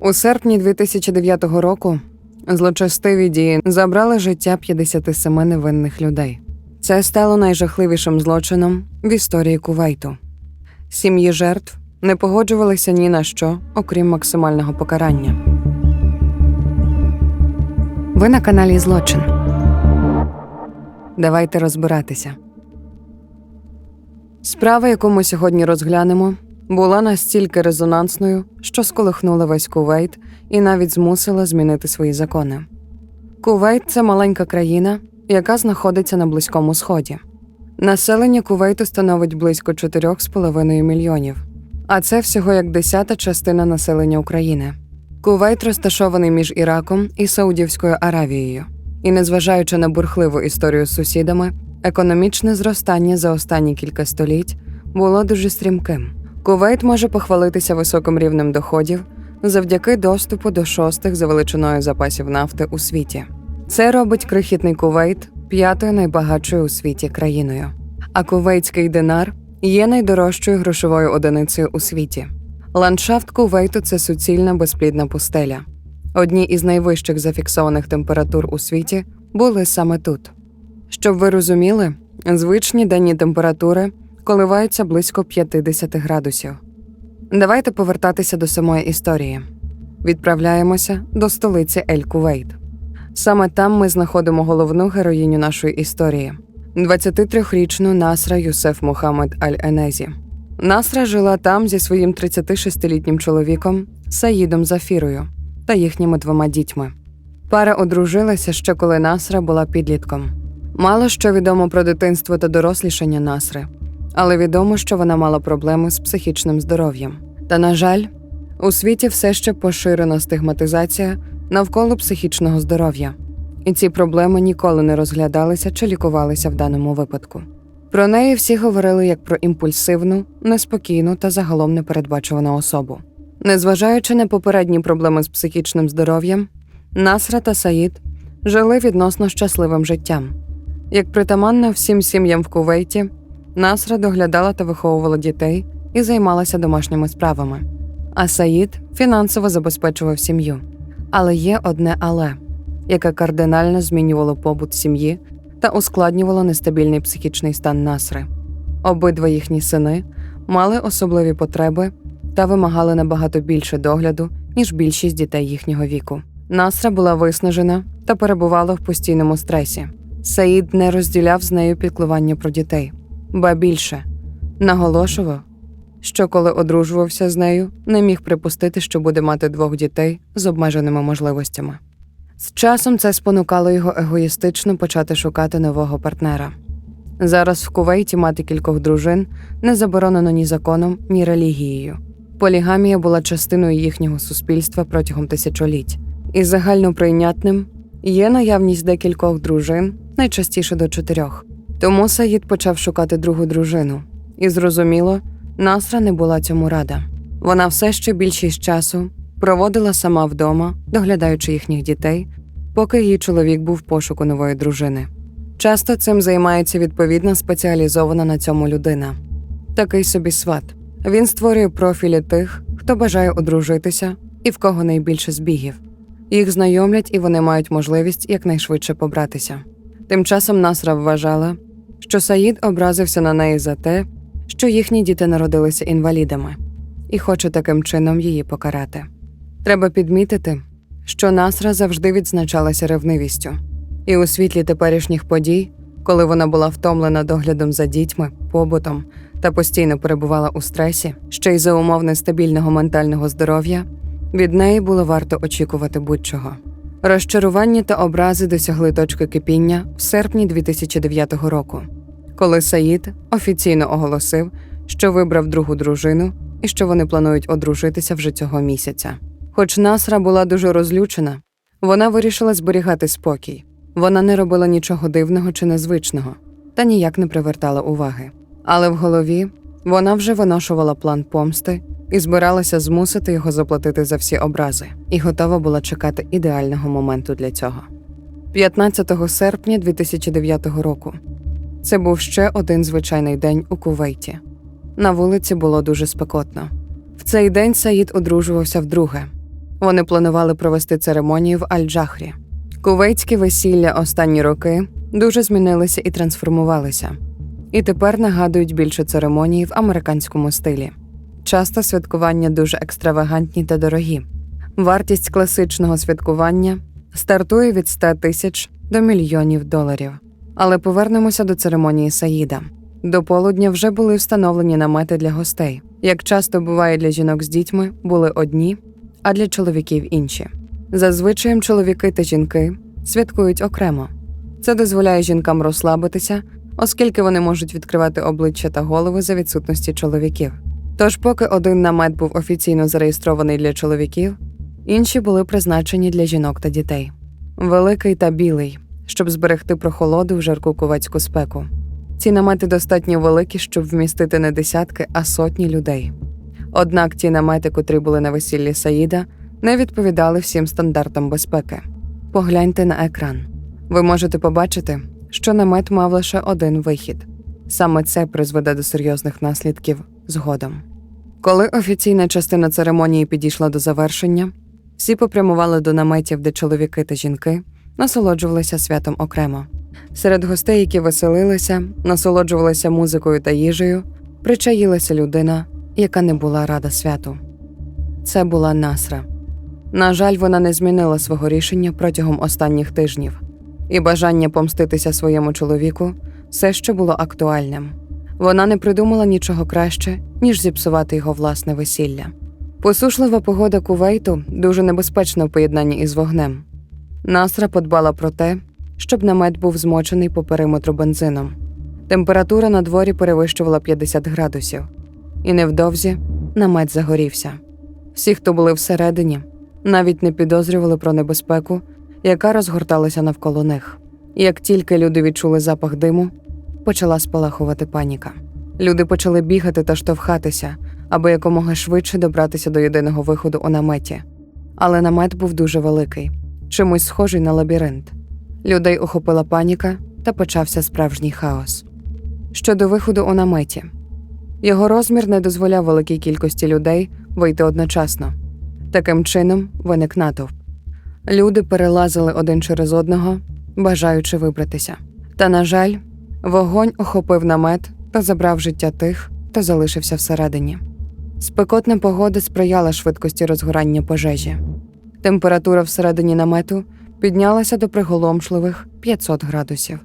У серпні 2009 року злочастиві дії забрали життя 57 невинних людей. Це стало найжахливішим злочином в історії Кувейту. Сім'ї жертв не погоджувалися ні на що, окрім максимального покарання. Ви на каналі Злочин. Давайте розбиратися. Справа, яку ми сьогодні розглянемо, була настільки резонансною, що сколихнула весь Кувейт і навіть змусила змінити свої закони. Кувейт це маленька країна, яка знаходиться на Близькому Сході. Населення Кувейту становить близько 4,5 мільйонів, а це всього як десята частина населення України. Кувейт розташований між Іраком і Саудівською Аравією. І, незважаючи на бурхливу історію з сусідами, економічне зростання за останні кілька століть було дуже стрімким. Кувейт може похвалитися високим рівнем доходів завдяки доступу до шостих за величиною запасів нафти у світі. Це робить крихітний Кувейт п'ятою найбагатшою у світі країною. А кувейтський динар є найдорожчою грошовою одиницею у світі. Ландшафт Кувейту це суцільна безплідна пустеля. Одні із найвищих зафіксованих температур у світі були саме тут. Щоб ви розуміли, звичні денні температури коливаються близько 50 градусів. Давайте повертатися до самої історії. Відправляємося до столиці Ель-Кувейт. Саме там ми знаходимо головну героїню нашої історії 23-річну Насра Юсеф Мухаммед Аль-Енезі. Насра жила там зі своїм 36-літнім чоловіком Саїдом Зафірою та їхніми двома дітьми. Пара одружилася ще коли Насра була підлітком. Мало що відомо про дитинство та дорослішання Насри, але відомо, що вона мала проблеми з психічним здоров'ям. Та, на жаль, у світі все ще поширена стигматизація навколо психічного здоров'я, і ці проблеми ніколи не розглядалися чи лікувалися в даному випадку. Про неї всі говорили як про імпульсивну, неспокійну та загалом непередбачувану особу. Незважаючи на попередні проблеми з психічним здоров'ям, Насра та Саїд жили відносно щасливим життям. Як притаманно всім сім'ям в Кувейті, Насра доглядала та виховувала дітей і займалася домашніми справами. А Саїд фінансово забезпечував сім'ю. Але є одне але, яке кардинально змінювало побут сім'ї та ускладнювало нестабільний психічний стан Насри. Обидва їхні сини мали особливі потреби та вимагали набагато більше догляду, ніж більшість дітей їхнього віку. Насра була виснажена та перебувала в постійному стресі. Саїд не розділяв з нею піклування про дітей, ба більше наголошував, що коли одружувався з нею, не міг припустити, що буде мати двох дітей з обмеженими можливостями. З часом це спонукало його егоїстично почати шукати нового партнера. Зараз в Кувейті мати кількох дружин не заборонено ні законом, ні релігією. Полігамія була частиною їхнього суспільства протягом тисячоліть, і загальноприйнятним є наявність декількох дружин, найчастіше до чотирьох. Тому Саїд почав шукати другу дружину, і зрозуміло, Насра не була цьому рада. Вона все ще більшість часу проводила сама вдома, доглядаючи їхніх дітей, поки її чоловік був в пошуку нової дружини. Часто цим займається відповідна спеціалізована на цьому людина. Такий собі сват. Він створює профілі тих, хто бажає одружитися і в кого найбільше збігів. Їх знайомлять і вони мають можливість якнайшвидше побратися. Тим часом Насра вважала, що Саїд образився на неї за те, що їхні діти народилися інвалідами, і хоче таким чином її покарати. Треба підмітити, що Насра завжди відзначалася ревнивістю, і у світлі теперішніх подій, коли вона була втомлена доглядом за дітьми, побутом та постійно перебувала у стресі, ще й за умов нестабільного ментального здоров'я, від неї було варто очікувати будь-чого. Розчарування та образи досягли точки кипіння в серпні 2009 року, коли Саїд офіційно оголосив, що вибрав другу дружину і що вони планують одружитися вже цього місяця. Хоч Насра була дуже розлючена, вона вирішила зберігати спокій. Вона не робила нічого дивного чи незвичного та ніяк не привертала уваги. Але в голові вона вже виношувала план помсти і збиралася змусити його заплатити за всі образи, і готова була чекати ідеального моменту для цього. 15 серпня 2009 року це був ще один звичайний день у Кувейті. На вулиці було дуже спекотно. В цей день Саїд одружувався вдруге, Вони планували провести церемонію в Аль-Джахрі. Кувейтські весілля останні роки дуже змінилися і трансформувалися, і тепер нагадують більше церемонії в американському стилі. Часто святкування дуже екстравагантні та дорогі. Вартість класичного святкування стартує від 100 тисяч до мільйонів доларів. Але повернемося до церемонії Саїда. До полудня вже були встановлені намети для гостей. Як часто буває для жінок з дітьми, були одні, а для чоловіків інші. Зазвичай чоловіки та жінки святкують окремо. Це дозволяє жінкам розслабитися, оскільки вони можуть відкривати обличчя та голови за відсутності чоловіків. Тож, поки один намет був офіційно зареєстрований для чоловіків, інші були призначені для жінок та дітей. Великий та білий, щоб зберегти прохолоду в жарку кувацьку спеку. Ці намети достатньо великі, щоб вмістити не десятки, а сотні людей. Однак ті намети, котрі були на весіллі Саїда, не відповідали всім стандартам безпеки. Погляньте на екран. Ви можете побачити, що намет мав лише один вихід. Саме це призведе до серйозних наслідків згодом. Коли офіційна частина церемонії підійшла до завершення, всі попрямували до наметів, де чоловіки та жінки насолоджувалися святом окремо. Серед гостей, які веселилися, насолоджувалися музикою та їжею, причаїлася людина, яка не була рада святу. Це була Насра. На жаль, вона не змінила свого рішення протягом останніх тижнів, і бажання помститися своєму чоловіку все ще було актуальним. Вона не придумала нічого краще, ніж зіпсувати його власне весілля. Посушлива погода Кувейту дуже небезпечна в поєднанні із вогнем. Насра подбала про те, щоб намет був змочений по периметру бензином. Температура на дворі перевищувала 50 градусів, і невдовзі намет загорівся. Всі, хто були всередині, навіть не підозрювали про небезпеку, яка розгорталася навколо них. Як тільки люди відчули запах диму, почала спалахувати паніка. Люди почали бігати та штовхатися, аби якомога швидше добратися до єдиного виходу у наметі. Але намет був дуже великий, чимось схожий на лабіринт. Людей охопила паніка та почався справжній хаос. Щодо виходу у наметі, його розмір не дозволяв великій кількості людей вийти одночасно. Таким чином виник натовп. Люди перелазили один через одного, бажаючи вибратися. Та, на жаль, вогонь охопив намет та забрав життя тих, хто залишився всередині. Спекотна погода сприяла швидкості розгорання пожежі. Температура всередині намету піднялася до приголомшливих 500 градусів.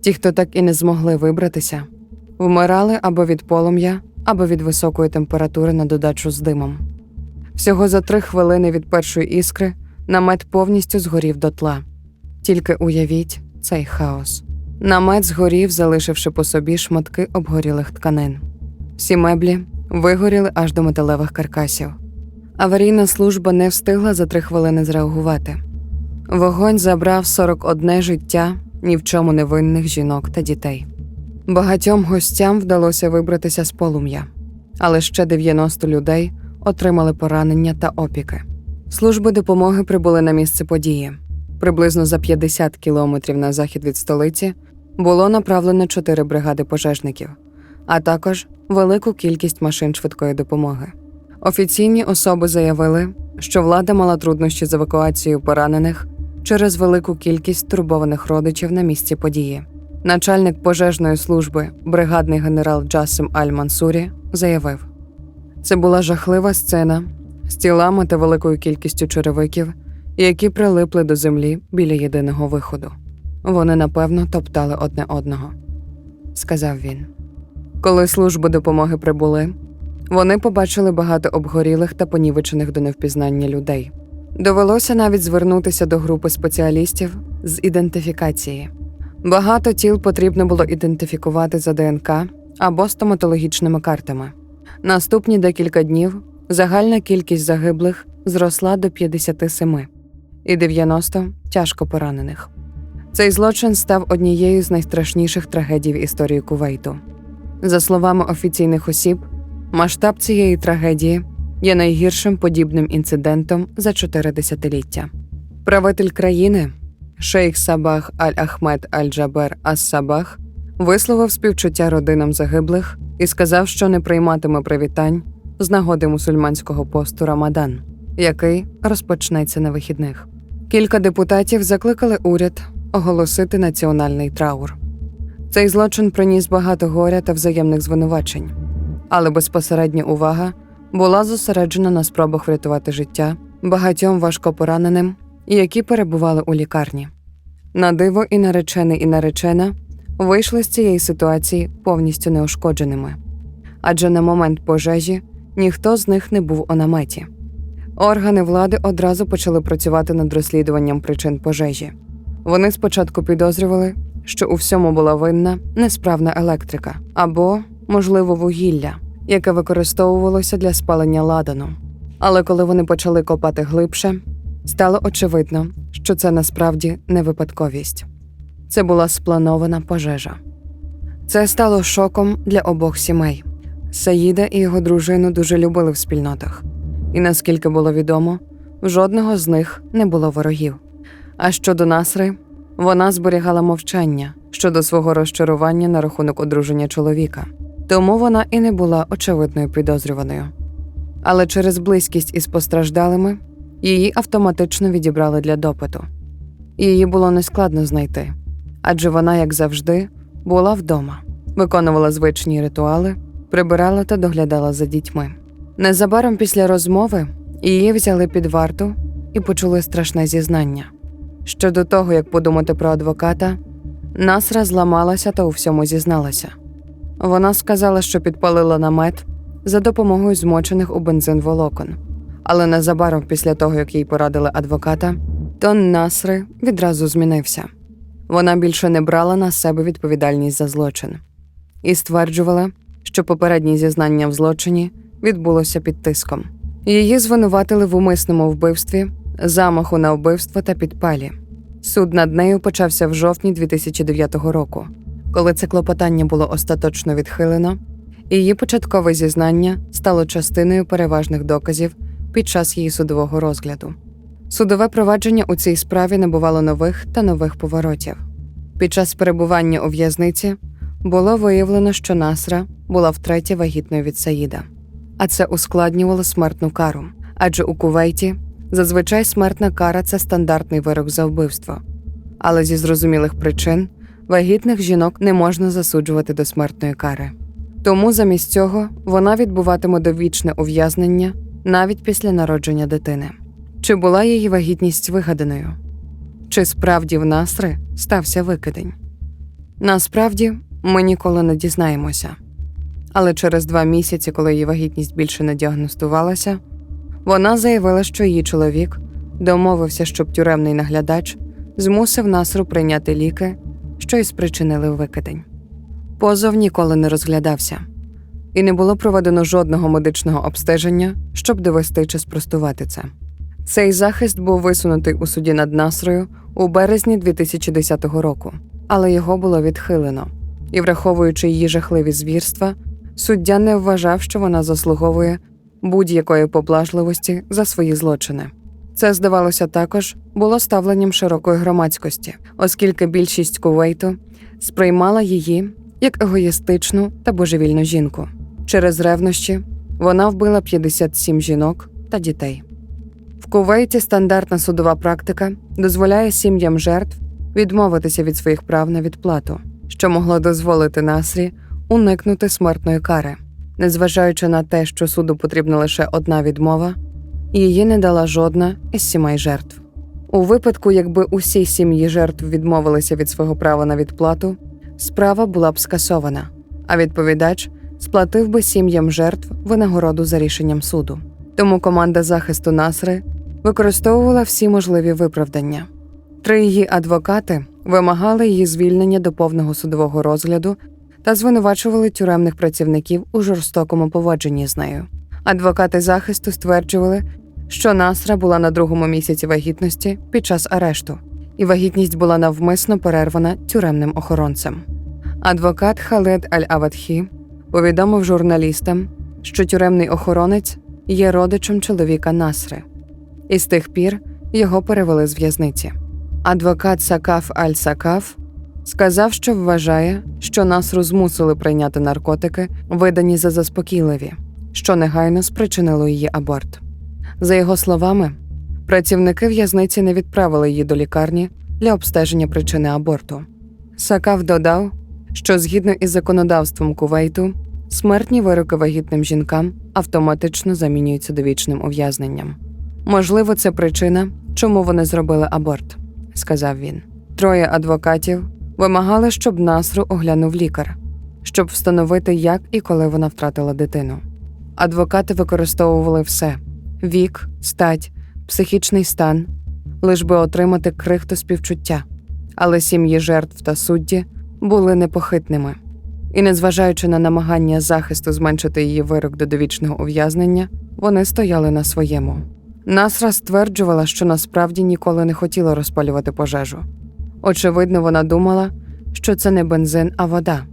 Ті, хто так і не змогли вибратися, вмирали або від полум'я, або від високої температури на додачу з димом. Всього за три хвилини від першої іскри намет повністю згорів дотла. Тільки уявіть цей хаос. Намет згорів, залишивши по собі шматки обгорілих тканин. Всі меблі вигоріли аж до металевих каркасів. Аварійна служба не встигла за три хвилини зреагувати. Вогонь забрав 41 життя ні в чому невинних жінок та дітей. Багатьом гостям вдалося вибратися з полум'я, але ще 90 людей отримали поранення та опіки. Служби допомоги прибули на місце події. Приблизно за 50 кілометрів на захід від столиці було направлено чотири бригади пожежників, а також велику кількість машин швидкої допомоги. Офіційні особи заявили, що влада мала труднощі з евакуацією поранених через велику кількість турбованих родичів на місці події. Начальник пожежної служби, бригадний генерал Джасим Аль-Мансурі, заявив: це була жахлива сцена з тілами та великою кількістю черевиків, які прилипли до землі біля єдиного виходу. Вони напевно топтали одне одного, сказав він. Коли служби допомоги прибули, вони побачили багато обгорілих та понівечених до невпізнання людей. Довелося навіть звернутися до групи спеціалістів з ідентифікації. Багато тіл потрібно було ідентифікувати за ДНК або стоматологічними картами. Наступні декілька днів загальна кількість загиблих зросла до 57 і 90 тяжко поранених. Цей злочин став однією з найстрашніших трагедій в історії Кувейту. За словами офіційних осіб, масштаб цієї трагедії є найгіршим подібним інцидентом за чотири десятиліття. Правитель країни, шейх Сабах Аль-Ахмед Аль-Джабер Ас-Сабах, висловив співчуття родинам загиблих і сказав, що не прийматиме привітань з нагоди мусульманського посту Рамадан. який розпочнеться на вихідних. Кілька депутатів закликали уряд оголосити національний траур. Цей злочин приніс багато горя та взаємних звинувачень, але безпосередня увага була зосереджена на спробах врятувати життя багатьом важкопораненим, які перебували у лікарні. На диво і наречений і наречена вийшли з цієї ситуації повністю неушкодженими, адже на момент пожежі ніхто з них не був у наметі. Органи влади одразу почали працювати над розслідуванням причин пожежі. Вони спочатку підозрювали, що у всьому була винна несправна електрика або, можливо, вугілля, яке використовувалося для спалення ладану. Але коли вони почали копати глибше, стало очевидно, що це насправді не випадковість. Це була спланована пожежа. Це стало шоком для обох сімей. Саїда і його дружину дуже любили в спільнотах, і наскільки було відомо, жодного з них не було ворогів. А щодо Насри, вона зберігала мовчання щодо свого розчарування на рахунок одруження чоловіка, тому вона і не була очевидною підозрюваною. Але через близькість із постраждалими її автоматично відібрали для допиту. Її було нескладно знайти, адже вона, як завжди, була вдома, виконувала звичні ритуали, прибирала та доглядала за дітьми. Незабаром після розмови її взяли під варту і почули страшне зізнання. Щодо того, як подумати про адвоката, Насра зламалася та у всьому зізналася. Вона сказала, що підпалила намет за допомогою змочених у бензин волокон. Але незабаром після того, як їй порадили адвоката, тон Насри відразу змінився. Вона більше не брала на себе відповідальність за злочин і стверджувала, що попереднє зізнання в злочині відбулося під тиском. Її звинуватили в умисному вбивстві, замаху на вбивство та підпалі. Суд над нею почався в жовтні 2009 року, коли це клопотання було остаточно відхилено, її початкове зізнання стало частиною переважних доказів під час її судового розгляду. Судове провадження у цій справі набувало нових та нових поворотів. Під час перебування у в'язниці було виявлено, що Насра була втретє вагітною від Саїда, а це ускладнювало смертну кару, адже у Кувейті зазвичай смертна кара це стандартний вирок за вбивство. Але зі зрозумілих причин вагітних жінок не можна засуджувати до смертної кари. Тому замість цього вона відбуватиме довічне ув'язнення навіть після народження дитини. Чи була її вагітність вигаданою? Чи справді в Насри стався викидень? Насправді ми ніколи не дізнаємося. Але через два місяці, коли її вагітність більше не діагностувалася, вона заявила, що її чоловік домовився, щоб тюремний наглядач змусив Насру прийняти ліки, що й спричинили викидень. Позов ніколи не розглядався, і не було проведено жодного медичного обстеження, щоб довести чи спростувати це. Цей захист був висунутий у суді над Насрою у березні 2010 року, але його було відхилено. І, враховуючи її жахливі звірства, суддя не вважав, що вона заслуговує будь-якої поблажливості за свої злочини. Це, здавалося, також було ставленням широкої громадськості, оскільки більшість Кувейту сприймала її як егоїстичну та божевільну жінку. Через ревнощі вона вбила 57 жінок та дітей. В Кувейті стандартна судова практика дозволяє сім'ям жертв відмовитися від своїх прав на відплату, що могло дозволити Насрі уникнути смертної кари, незважаючи на те, що суду потрібна лише одна відмова, її не дала жодна із сімей жертв. У випадку, якби усі сім'ї жертв відмовилися від свого права на відплату, справа була б скасована, а відповідач сплатив би сім'ям жертв винагороду за рішенням суду. Тому команда захисту Насри використовувала всі можливі виправдання. Три її адвокати вимагали її звільнення до повного судового розгляду та звинувачували тюремних працівників у жорстокому поводженні з нею. Адвокати захисту стверджували, що Насра була на другому місяці вагітності під час арешту, і вагітність була навмисно перервана тюремним охоронцем. Адвокат Халед Аль-Авадхі повідомив журналістам, що тюремний охоронець є родичем чоловіка Насри, і з тих пір його перевели з в'язниці. Адвокат Сакаф Аль-Сакаф сказав, що вважає, що Насру змусили прийняти наркотики, видані за заспокійливі, що негайно спричинило її аборт. За його словами, працівники в'язниці не відправили її до лікарні для обстеження причини аборту. Сакав додав, що згідно із законодавством Кувейту, смертні вироки вагітним жінкам автоматично замінюються довічним ув'язненням. Можливо, це причина, чому вони зробили аборт, сказав він. Троє адвокатів вимагали, щоб Насру оглянув лікар, щоб встановити, як і коли вона втратила дитину. Адвокати використовували все: вік, стать, психічний стан, лиш би отримати крихту співчуття. Але сім'ї жертв та судді були непохитними. І, незважаючи на намагання захисту зменшити її вирок до довічного ув'язнення, вони стояли на своєму. Насра стверджувала, що насправді ніколи не хотіла розпалювати пожежу. Очевидно, вона думала, що це не бензин, а вода.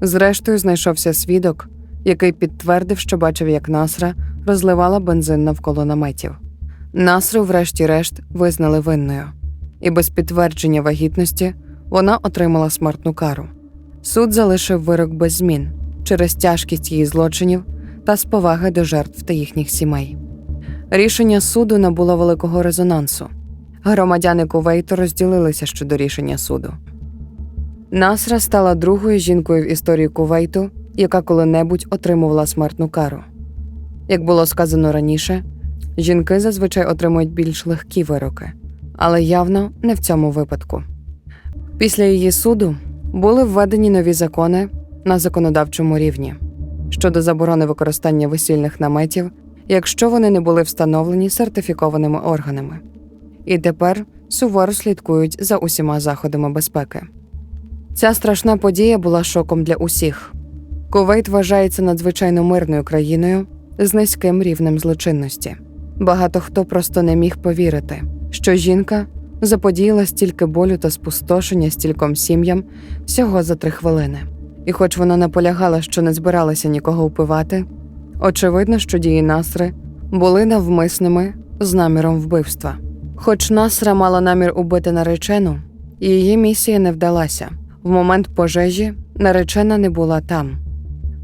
Зрештою, знайшовся свідок, який підтвердив, що бачив, як Насра розливала бензин навколо наметів. Насру, врешті-решт, визнали винною, і без підтвердження вагітності вона отримала смертну кару. Суд залишив вирок без змін через тяжкість її злочинів та з поваги до жертв та їхніх сімей. Рішення суду набуло великого резонансу. Громадяни Кувейту розділилися щодо рішення суду. Насра стала другою жінкою в історії Кувейту, яка коли-небудь отримувала смертну кару. Як було сказано раніше, жінки зазвичай отримують більш легкі вироки, але явно не в цьому випадку. Після її суду були введені нові закони на законодавчому рівні щодо заборони використання весільних наметів, якщо вони не були встановлені сертифікованими органами. І тепер суворо слідкують за усіма заходами безпеки. Ця страшна подія була шоком для усіх. Кувейт вважається надзвичайно мирною країною з низьким рівнем злочинності. Багато хто просто не міг повірити, що жінка заподіяла стільки болю та спустошення стільком сім'ям всього за три хвилини. І хоч вона наполягала, що не збиралася нікого впивати, очевидно, що дії Насри були навмисними з наміром вбивства. Хоч Насра мала намір убити наречену, її місія не вдалася. В момент пожежі наречена не була там.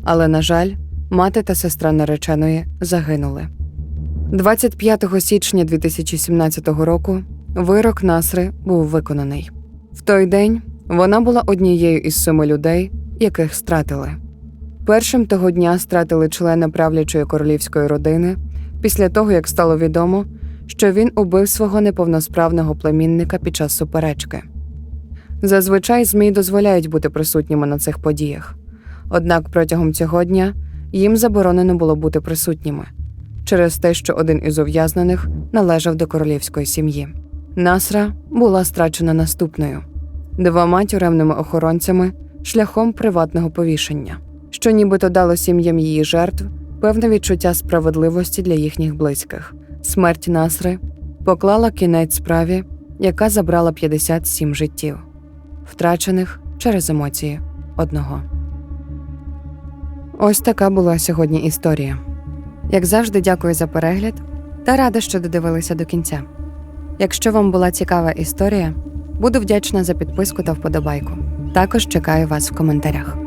Але, на жаль, мати та сестра нареченої загинули. 25 січня 2017 року вирок Насри був виконаний. В той день вона була однією із семи людей, яких стратили. Першим того дня стратили члена правлячої королівської родини після того, як стало відомо, що він убив свого неповносправного племінника під час суперечки. Зазвичай ЗМІ дозволяють бути присутніми на цих подіях. Однак протягом цього дня їм заборонено було бути присутніми через те, що один із ув'язнених належав до королівської сім'ї. Насра була страчена наступною двома тюремними охоронцями шляхом приватного повішення, що нібито дало сім'ям її жертв певне відчуття справедливості для їхніх близьких. Смерть Насри поклала кінець справі, яка забрала 57 життів, втрачених через емоції одного. Ось така була сьогодні історія. Як завжди, дякую за перегляд та рада, що додивилися до кінця. Якщо вам була цікава історія, буду вдячна за підписку та вподобайку. Також чекаю вас в коментарях.